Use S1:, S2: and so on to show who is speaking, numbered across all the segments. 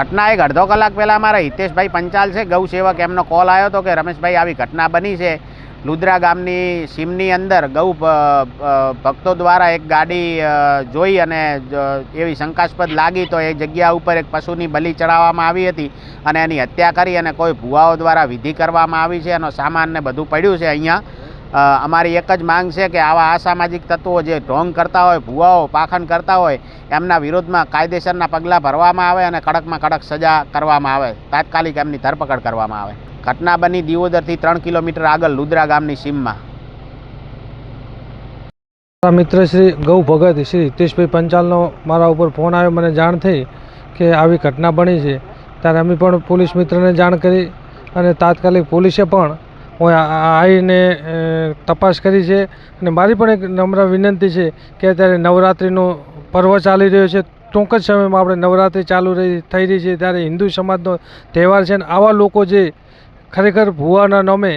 S1: ઘટના એક અડધો કલાક પહેલાં અમારા હિતેશભાઈ પંચાલ છે, ગૌ સેવક, એમનો કોલ આવ્યો હતો કે રમેશભાઈ આવી ઘટના બની છે. લુદ્રા ગામની સીમની અંદર ગૌ ભક્તો દ્વારા એક ગાડી જોઈ અને એવી શંકાસ્પદ લાગી તો એ જગ્યા ઉપર એક પશુની બલિ ચડાવવામાં આવી હતી અને એની હત્યા કરી અને કોઈ ભુવાઓ દ્વારા વિધિ કરવામાં આવી છે એનો સામાન ને બધું પડ્યું છે અહીંયા. અમારી એક જ માંગ છે કે આવા અસામાજિક તત્વો જે ઢોંગ કરતા હોય, ભુવાઓ પાખંડ કરતા હોય, એમના વિરોધમાં કાયદેસરના પગલાં ભરવામાં આવે અને કડકમાં કડક સજા કરવામાં આવે. તાત્કાલિક એમની ધરપકડ કરવામાં આવે. ઘટના બની દિયોદરથી ત્રણ કિલોમીટર આગળ લુદ્રા ગામની સીમમાં.
S2: મારા મિત્ર શ્રી ગૌ ભગત, શ્રી હિતેશભાઈ પંચાલનો મારા ઉપર ફોન આવ્યો. મને જાણ થઈ કે આવી ઘટના બની છે. ત્યારે અમે પણ પોલીસ મિત્રને જાણ કરી અને તાત્કાલિક પોલીસે પણ હું આવીને તપાસ કરી છે અને મારી પણ એક નમ્ર વિનંતી છે કે અત્યારે નવરાત્રિનો પર્વ ચાલી રહ્યો છે. ટૂંક જ સમયમાં આપણે નવરાત્રિ ચાલુ રહી થઈ રહી છે. ત્યારે હિન્દુ સમાજનો તહેવાર છે અને આવા લોકો જે ખરેખર ભુવાના નામે,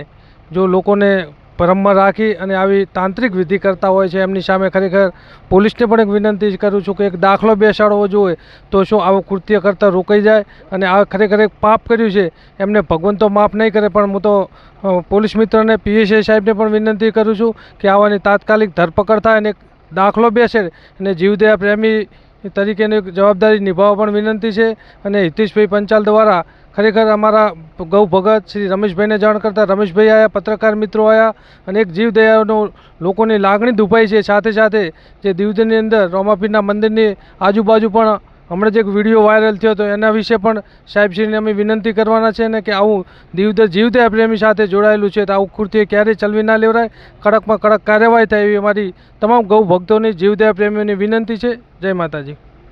S2: જો લોકોને ભ્રમમાં રાખી અને આવી તાંત્રિક વિધિ કરતા હોય છે. એમની સામે ખરેખર પોલીસને પણ એક વિનંતી કરું છું કે એક દાખલો બેસાડવો જોઈએ તો શું આવું કૃત્ય કરતાં રોકાઈ જાય અને આ ખરેખર એક પાપ કર્યું છે. એમને ભગવાન તો માફ નહીં કરે, પણ હું તો પોલીસ મિત્રને, પીએસઆઈ સાહેબને પણ વિનંતી કરું છું કે આવાની તાત્કાલિક ધરપકડ થાય અને દાખલો બેસે અને જીવદયા પ્રેમી તરીકેની જવાબદારી નિભાવવા પણ વિનંતી છે અને હિતેશભાઈ પંચાલ દ્વારા ખરેખર અમારા ગૌ ભગત શ્રી રમેશભાઈને જાણ કરતાં રમેશભાઈ આવ્યા પત્રકાર મિત્રો આવ્યા અને એક જીવદયાનો લોકોની લાગણી દુભાઈ છે. સાથે સાથે જે દીવદની અંદર રોમાપીરના મંદિરની આજુબાજુ પણ હમણાં જ એક વીડિયો વાયરલ થયો હતો એના વિશે પણ સાહેબશ્રીને અમે વિનંતી કરવાના છે ને કે આવું દીવદર જીવદયા પ્રેમી સાથે જોડાયેલું છે તો આવું કૃત્ય ક્યારેય ચલવી ના લેવરાય. કડકમાં કડક કાર્યવાહી થાય એવી અમારી તમામ ગૌ ભક્તોની જીવદયા પ્રેમીઓની વિનંતી છે. જય માતાજી.